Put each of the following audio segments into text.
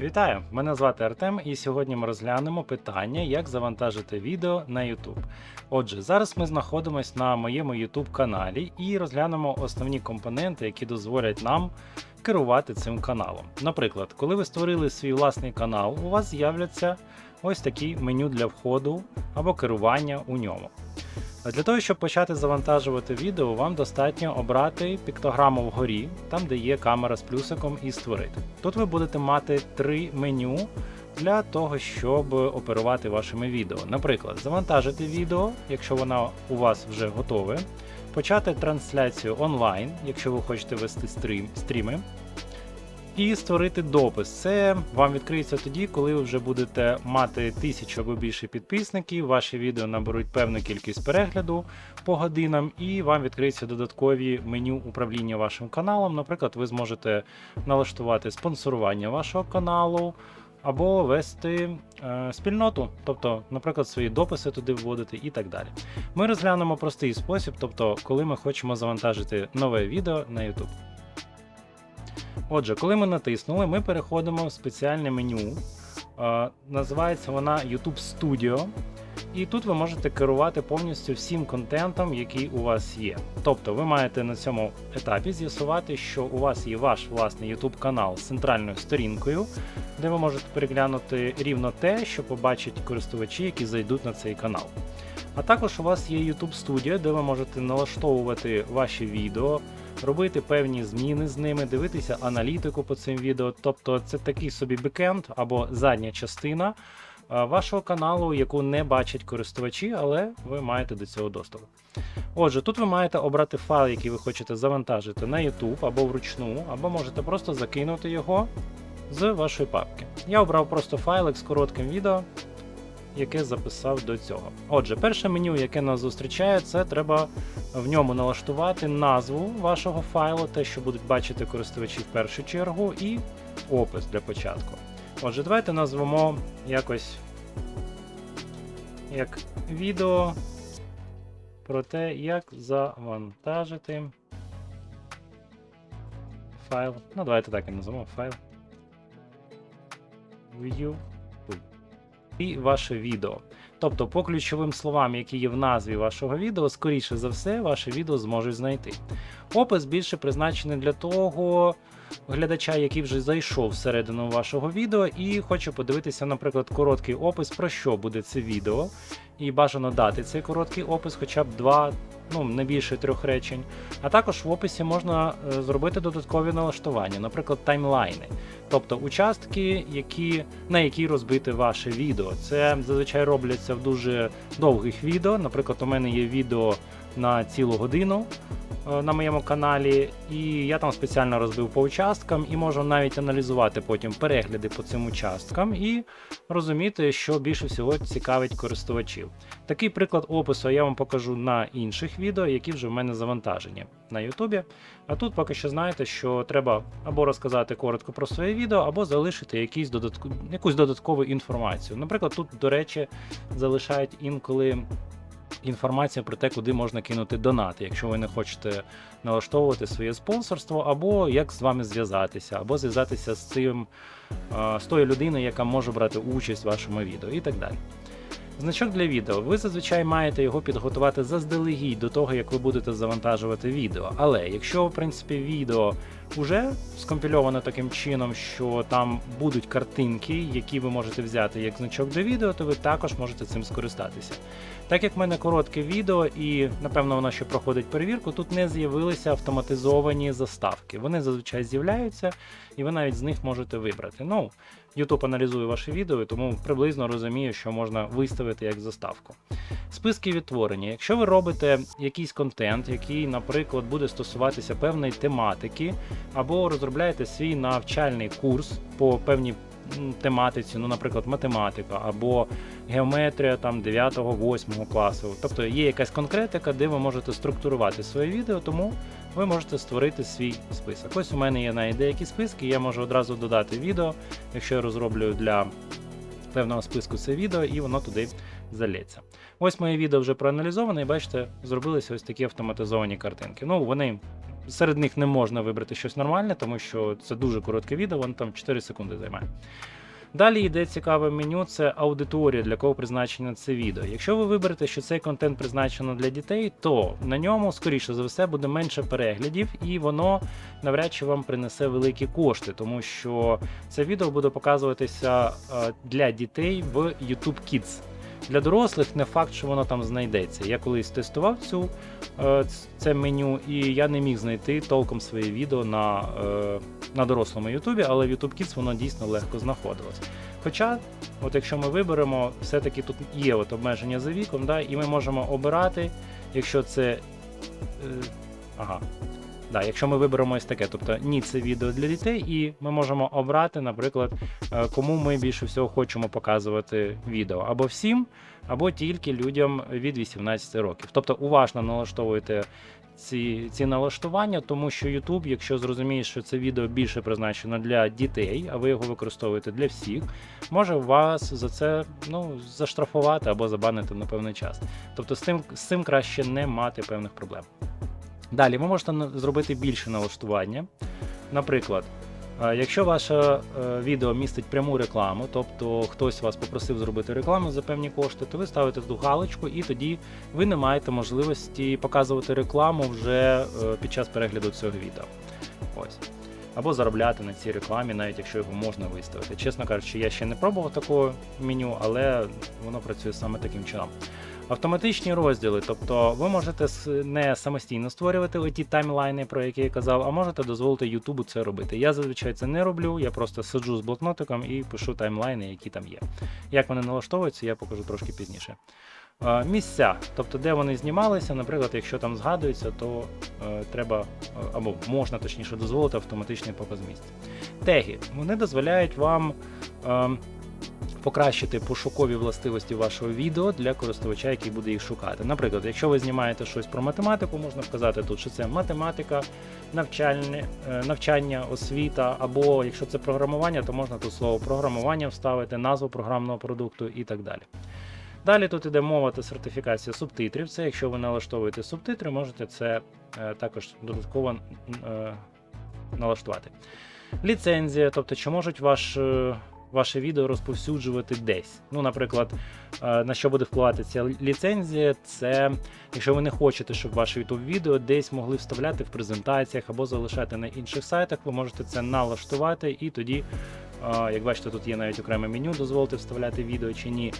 Вітаю! Мене звати Артем, і сьогодні ми розглянемо питання, як завантажити відео на YouTube. Отже, зараз ми знаходимося на моєму YouTube каналі і розглянемо основні компоненти, які дозволять нам керувати цим каналом. Наприклад, коли ви створили свій власний канал, у вас з'являться ось такі меню для входу або керування у ньому. Для того, щоб почати завантажувати відео, вам достатньо обрати піктограму вгорі, там де є камера з плюсиком, і створити. Тут ви будете мати три меню для того, щоб оперувати вашими відео. Наприклад, завантажити відео, якщо воно у вас вже готове, почати трансляцію онлайн, якщо ви хочете вести стрім, стріми. І створити допис. Це вам відкриється тоді, коли ви вже будете мати тисячу або більше підписників, ваші відео наберуть певну кількість перегляду по годинам, і вам відкриються додаткові меню управління вашим каналом. Наприклад, ви зможете налаштувати спонсорування вашого каналу. Або вести е, спільноту, тобто, наприклад, свої дописи туди вводити і так далі. Ми розглянемо простий спосіб, тобто, коли ми хочемо завантажити нове відео на YouTube. Отже, коли ми натиснули, ми переходимо в спеціальне меню. Називається вона YouTube Studio. І тут ви можете керувати повністю всім контентом, який у вас є. Тобто ви маєте на цьому етапі з'ясувати, що у вас є ваш власний YouTube канал з центральною сторінкою, де ви можете переглянути рівно те, що побачать користувачі, які зайдуть на цей канал. А також у вас є YouTube Studio, де ви можете налаштовувати ваші відео, робити певні зміни з ними, дивитися аналітику по цим відео. Тобто це такий собі бекенд або задня частина е, вашого каналу, яку не бачать користувачі, але ви маєте до цього доступ. Отже, тут ви маєте обрати файл, який ви хочете завантажити на YouTube або вручну, або можете просто закинути його з вашої папки. Я обрав просто файлик з коротким відео, яке записав до цього. Отже, перше меню, яке нас зустрічає, це треба в ньому налаштувати назву вашого файлу, те, що будуть бачити користувачі в першу чергу, і опис для початку. Отже, давайте назвемо якось як відео про те, як завантажити файл. Ну, давайте так і назвемо файл. View і ваше відео. Тобто, по ключовим словам, які є в назві вашого відео, скоріше за все, ваше відео зможуть знайти. Опис більше призначений для того глядача, який вже зайшов всередину вашого відео, і хоче подивитися, наприклад, короткий опис, про що буде це відео. І бажано дати цей короткий опис, хоча б два, ну не більше трьох речень. А також в описі можна е, зробити додаткові налаштування, наприклад, таймлайни, тобто участки, які, на які розбите ваше відео. Це зазвичай робляться в дуже довгих відео. Наприклад, у мене є відео на цілу годину е, на моєму каналі, і я там спеціально розбив по участкам і можу навіть аналізувати потім перегляди по цим участкам і розуміти, що більше всього цікавить користувачів. Такий приклад опису я вам покажу на інших відео, які вже в мене завантажені на Ютубі. А тут поки що знаєте, що треба або розказати коротко про своє відео, або залишити якісь додатку... якусь додаткову інформацію. Наприклад, тут, до речі, залишають інколи. Інформація про те, куди можна кинути донати, якщо ви не хочете налаштовувати своє спонсорство, або як з вами зв'язатися, або зв'язатися з цим з тою людиною, яка може брати участь в вашому відео, і так далі. Значок для відео. Ви зазвичай маєте його підготувати заздалегідь до того, як ви будете завантажувати відео. Але якщо, в принципі, відео вже скомпільоване таким чином, що там будуть картинки, які ви можете взяти як значок до відео, то ви також можете цим скористатися. Так як в мене коротке відео, і напевно воно ще проходить перевірку, тут не з'явилися автоматизовані заставки. Вони зазвичай з'являються, і ви навіть з них можете вибрати. Ну, YouTube аналізує ваше відео, тому приблизно розуміє, що можна виставити як заставку. Списки відтворення. Якщо ви робите якийсь контент, який, наприклад, буде стосуватися певної тематики, або розробляєте свій навчальний курс по певній тематиці, ну, наприклад, математика або геометрія там 9-8 класу. Тобто є якась конкретика, де ви можете структурувати своє відео, тому ви можете створити свій список. Ось у мене є навіть деякі списки, я можу одразу додати відео, якщо я розроблюю для певного списку це відео, і воно туди залється. Ось моє відео вже проаналізоване, і бачите, зробилися ось такі автоматизовані картинки. Ну, вони серед них не можна вибрати щось нормальне, тому що це дуже коротке відео, воно там 4 секунди займає. Далі йде цікаве меню, це аудиторія, для кого призначено це відео. Якщо ви виберете, що цей контент призначено для дітей, то на ньому, скоріше за все, буде менше переглядів, і воно навряд чи вам принесе великі кошти, тому що це відео буде показуватися е, для дітей в YouTube Kids. Для дорослих не факт, що воно там знайдеться. Я колись тестував цю е, це меню, і я не міг знайти толком своє відео на, е, на дорослому Ютубі, але в YouTube Kids воно дійсно легко знаходилось. Хоча, от якщо ми виберемо, все-таки тут є от обмеження за віком, да, і ми можемо обирати, якщо це. Е, ага. Да, якщо ми виберемо ось таке, тобто ні, це відео для дітей, і ми можемо обрати, наприклад, е, кому ми більше всього хочемо показувати відео або всім, або тільки людям від 18 років. Тобто уважно налаштовуйте ці, ці налаштування, тому що YouTube, якщо зрозуміє, що це відео більше призначено для дітей, а ви його використовуєте для всіх, може вас за це ну, заштрафувати або забанити на певний час. Тобто з цим, з цим краще не мати певних проблем. Далі ви можете зробити більше налаштування. Наприклад, е, якщо ваше е, відео містить пряму рекламу, тобто хтось вас попросив зробити рекламу за певні кошти, то ви ставите ту галочку, і тоді ви не маєте можливості показувати рекламу вже е, під час перегляду цього відео. Ось. Або заробляти на цій рекламі, навіть якщо його можна виставити. Чесно кажучи, я ще не пробував такого меню, але воно працює саме таким чином. Автоматичні розділи, тобто ви можете не самостійно створювати ті таймлайни, про які я казав, а можете дозволити Ютубу це робити. Я зазвичай це не роблю, я просто сиджу з блокнотиком і пишу таймлайни, які там є. Як вони налаштовуються, я покажу трошки пізніше. Місця, тобто де вони знімалися, наприклад, якщо там згадується, то е, треба е, або можна точніше дозволити автоматичний показ місць. Теги вони дозволяють вам е, покращити пошукові властивості вашого відео для користувача, який буде їх шукати. Наприклад, якщо ви знімаєте щось про математику, можна вказати тут, що це математика, навчальне, е, навчання, освіта, або якщо це програмування, то можна тут слово програмування вставити, назву програмного продукту і так далі. Далі тут іде мова та сертифікація субтитрів. Це якщо ви налаштовуєте субтитри, можете це е, також додатково е, налаштувати. Ліцензія, тобто чи можуть ваш, ваше відео розповсюджувати десь. Ну, наприклад, е, на що буде впливати ця ліцензія, це якщо ви не хочете, щоб ваше youtube відео десь могли вставляти в презентаціях або залишати на інших сайтах, ви можете це налаштувати і тоді. е, Як бачите, тут є навіть окреме меню, дозволити вставляти відео чи ні.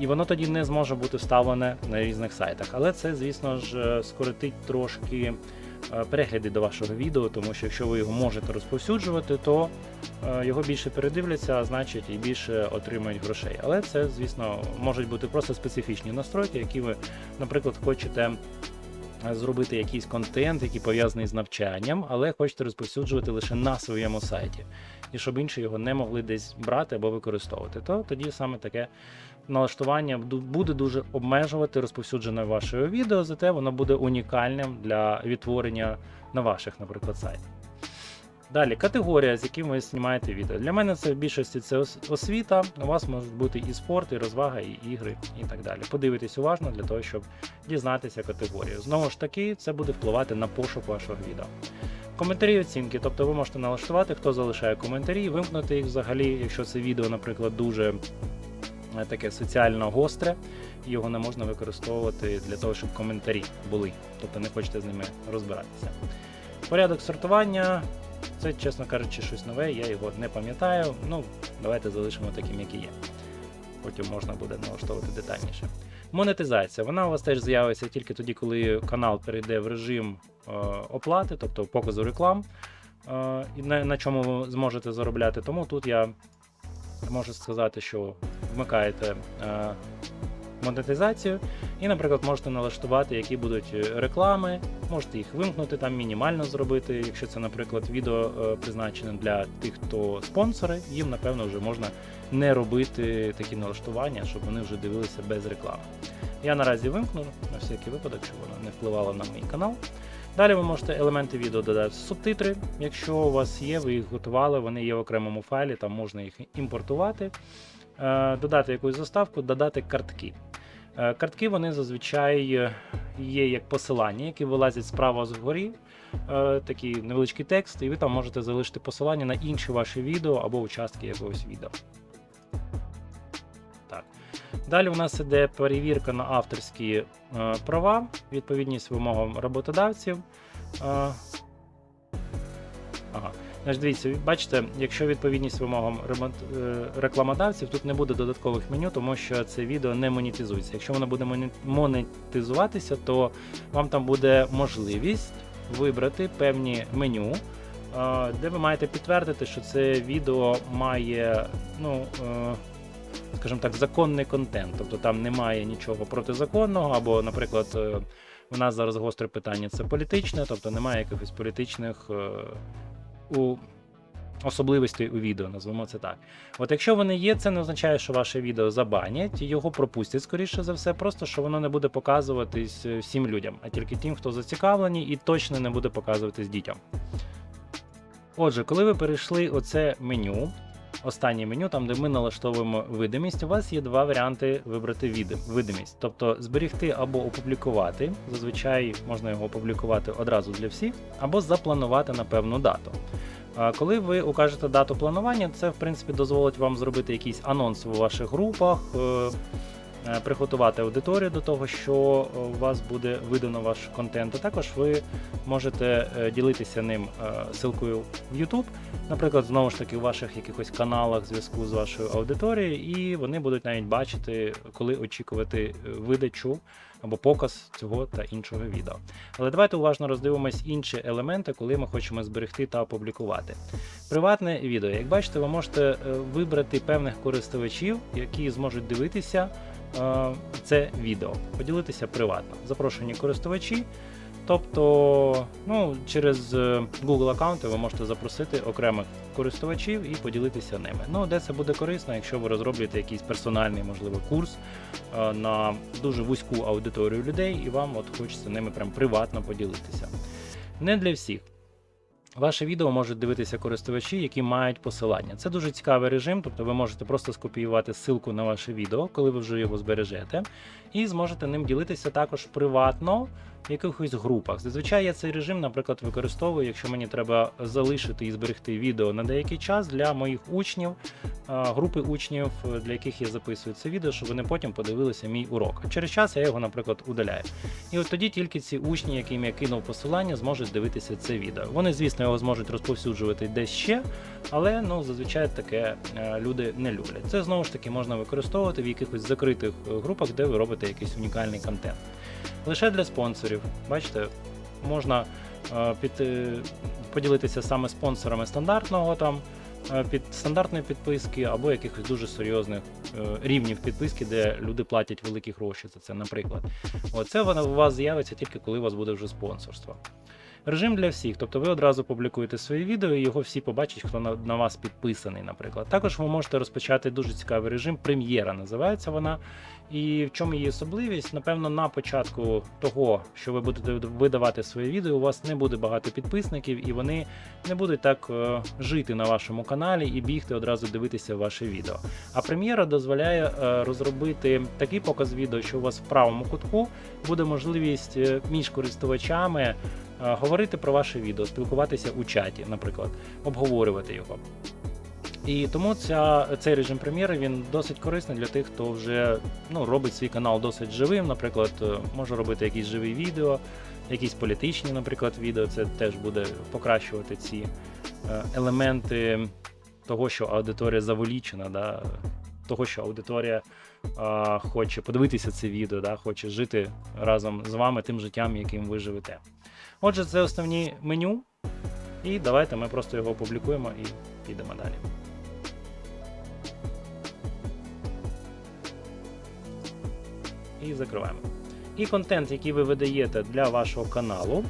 І воно тоді не зможе бути вставлене на різних сайтах. Але це, звісно ж, е, скоротить трошки перегляди до вашого відео, тому що якщо ви його можете розповсюджувати, то е, його більше передивляться, а значить і більше отримають грошей. Але це, звісно, можуть бути просто специфічні настройки, які ви, наприклад, хочете. е, Зробити якийсь контент, який пов'язаний з навчанням, але хочете розповсюджувати лише на своєму сайті, і щоб інші його не могли десь брати або використовувати, то тоді саме таке налаштування буде дуже обмежувати розповсюджене вашого відео, зате воно буде унікальним для відтворення на ваших, наприклад, сайтах. Далі, категорія, з яким ви знімаєте відео. Для мене це в більшості це освіта. У вас можуть бути і спорт, і розвага, і ігри, і так далі. Подивитесь уважно для того, щоб дізнатися категорію. Знову ж таки, це буде впливати на пошук вашого відео. Коментарі і оцінки, тобто ви можете налаштувати, хто залишає коментарі, вимкнути їх взагалі, якщо це відео, наприклад, дуже е, таке соціально гостре, його не можна використовувати для того, щоб коментарі були, тобто не хочете з ними розбиратися. Порядок сортування. Це, чесно кажучи, щось нове, я його не пам'ятаю. Ну, давайте залишимо таким, як і є. Потім можна буде налаштовувати детальніше. Монетизація. Вона у вас теж з'явиться тільки тоді, коли канал перейде в режим е, оплати, тобто показу реклам, е, на, на чому ви зможете заробляти. Тому тут я можу сказати, що вмикаєте е, монетизацію, і, наприклад, можете налаштувати, які будуть е, реклами, можете їх вимкнути, там мінімально зробити. Якщо це, наприклад, відео е, призначене для тих, хто спонсори, їм напевно вже можна не робити такі налаштування, щоб вони вже дивилися без реклами. Я наразі вимкну на всякий випадок, щоб воно не впливало на мій канал. Далі ви можете елементи відео додати субтитри. Якщо у вас є, ви їх готували, вони є в окремому файлі, там можна їх імпортувати, Е, додати якусь заставку, додати картки. Е, Картки вони зазвичай е, є як посилання, які вилазять справа згорі. е, такий невеличкий текст, і ви там можете залишити посилання на інші ваші відео або участки якогось відео. Так. Далі у нас іде перевірка на авторські права, відповідність вимогам роботодавців. Значить, дивіться, бачите, якщо відповідність вимогам е, рекламодавців, тут не буде додаткових меню, тому що це відео не монетизується. Якщо воно буде моне- монетизуватися, то вам там буде можливість вибрати певні меню, е, де ви маєте підтвердити, що це відео має, ну, е, скажімо так, законний контент. Тобто там немає нічого протизаконного, або, наприклад, у нас зараз гостре питання це політичне, тобто немає якихось політичних у особливостей у відео, назвемо це так. От якщо вони є, це не означає, що ваше відео забанять, його пропустять, скоріше за все, просто що воно не буде показуватись е, всім людям, а тільки тим, хто зацікавлені, і точно не буде показуватись дітям. Отже, коли ви перейшли оце меню, останнє меню, там де ми налаштовуємо видимість, у вас є два варіанти вибрати видимість. Тобто зберігти або опублікувати. Зазвичай можна його опублікувати одразу для всіх, або запланувати на певну дату. Коли ви укажете дату планування, це в принципі дозволить вам зробити якийсь анонс у ваших групах, е, приготувати аудиторію до того, що е, у вас буде видано ваш контент. А також ви можете е, ділитися ним е, ссылкою в YouTube, наприклад, знову ж таки у ваших якихось каналах зв'язку з вашою аудиторією, і вони будуть навіть бачити, коли очікувати е, видачу або показ цього та іншого відео. Але давайте уважно роздивимось інші елементи, коли ми хочемо зберегти та опублікувати. Приватне відео. Як бачите, ви можете е, вибрати певних користувачів, які зможуть дивитися е, це відео, поділитися приватно. Запрошені користувачі. Тобто, ну, через е, Google аккаунти ви можете запросити окремих користувачів і поділитися ними. Ну, де це буде корисно, якщо ви розроблюєте якийсь персональний, можливо, курс е, на дуже вузьку аудиторію людей, і вам от хочеться ними прям приватно поділитися. Не для всіх. Ваше відео можуть дивитися користувачі, які мають посилання. Це дуже цікавий режим, тобто ви можете просто скопіювати ссылку на ваше відео, коли ви вже його збережете, і зможете ним ділитися також приватно в якихось групах. Зазвичай я цей режим, наприклад, використовую, якщо мені треба залишити і зберегти відео на деякий час для моїх учнів, групи учнів, для яких я записую це відео, щоб вони потім подивилися мій урок. А через час я його, наприклад, удаляю. І от тоді тільки ці учні, яким я кинув посилання, зможуть дивитися це відео. Вони, звісно, його зможуть розповсюджувати десь ще, але ну зазвичай таке е, люди не люблять. Це знову ж таки можна використовувати в якихось закритих е, групах, де ви робите якийсь унікальний контент. Лише для спонсорів. Бачите, можна е, під, поділитися саме спонсорами стандартного там. е, Під стандартної підписки або якихось дуже серйозних е, рівнів підписки, де люди платять великі гроші за це, наприклад. Оце воно у вас з'явиться тільки коли у вас буде вже спонсорство. Режим для всіх, тобто ви одразу публікуєте свої відео, і його всі побачать, хто на, на вас підписаний, наприклад. Також ви можете розпочати дуже цікавий режим. Прем'єра називається вона. І в чому її особливість? Напевно, на початку того, що ви будете видавати своє відео, у вас не буде багато підписників, і вони не будуть так е, жити на вашому каналі і бігти одразу дивитися ваше відео. А прем'єра дозволяє е, розробити такий показ відео, що у вас в правому кутку буде можливість е, між користувачами говорити про ваше відео, спілкуватися у чаті, наприклад, обговорювати його. І тому ця, цей режим прем'єри він досить корисний для тих, хто вже ну, робить свій канал досить живим. Наприклад, е, може робити якісь живі відео, якісь політичні, наприклад, відео. Це теж буде покращувати ці е, елементи того, що аудиторія заволічена, да, того, що аудиторія а, хоче подивитися це відео, да, хоче жити разом з вами тим життям, яким ви живете. Отже, це основні меню. І давайте ми просто його опублікуємо і підемо далі. І закриваємо. І контент, який ви видаєте для вашого каналу,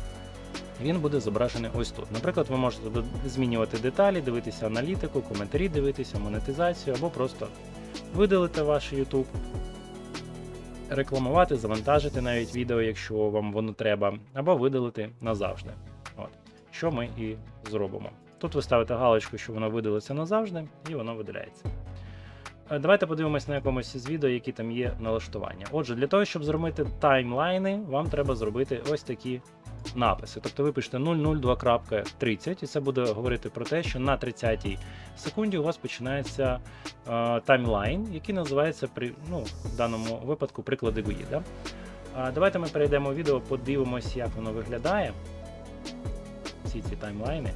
він буде зображений ось тут. Наприклад, ви можете змінювати деталі, дивитися аналітику, коментарі дивитися, монетизацію, або просто видалити ваш YouTube, рекламувати, завантажити навіть відео, якщо вам воно треба, або видалити назавжди. От. Що ми і зробимо. Тут ви ставите галочку, що воно видалиться назавжди, і воно видаляється. Е, Давайте подивимось на якомусь з відео, які там є налаштування. Отже, для того, щоб зробити таймлайни, вам треба зробити ось такі написи. Тобто ви пишете 002.30, і це буде говорити про те, що на 30-й секунді у вас починається е, таймлайн, який називається при, ну, в даному випадку приклади GUI. Да? А, давайте ми перейдемо в відео, подивимось, як воно виглядає. Всі ці таймлайни.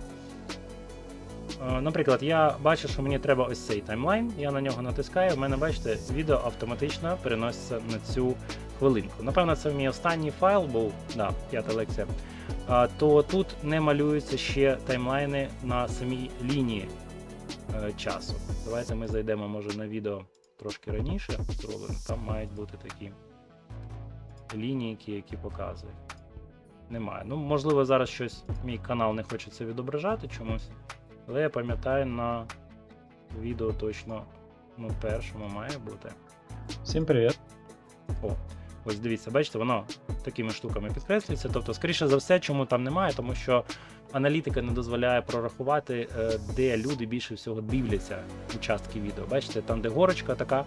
Е, Наприклад, я бачу, що мені треба ось цей таймлайн, я на нього натискаю, в мене, бачите, відео автоматично переноситься на цю хвилинку. Напевно, це мій останній файл був, да, п'ята лекція. То тут не малюються ще таймлайни на самій лінії е, часу. Давайте ми зайдемо, може, на відео трошки раніше зробимо. Там мають бути такі лінійки, які показують. Немає. Ну, можливо, зараз щось мій канал не хоче це відображати чомусь. Але я пам'ятаю, на відео точно ну, першому має бути. Всім привіт! О, ось дивіться, бачите, воно такими штуками підкреслюється. Тобто, скоріше за все, чому там немає, тому що аналітика не дозволяє прорахувати, е, де люди більше всього дивляться участки відео. Бачите, там, де горочка така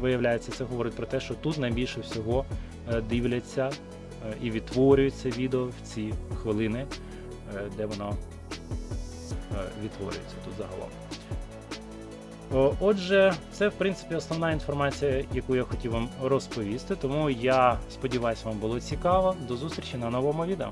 виявляється, це говорить про те, що тут найбільше всього е, дивляться е, і відтворюється відео в ці хвилини, де воно відтворюється тут загалом. Отже, це в принципі основна інформація, яку я хотів вам розповісти. Тому я сподіваюся, вам було цікаво. До зустрічі на новому відео.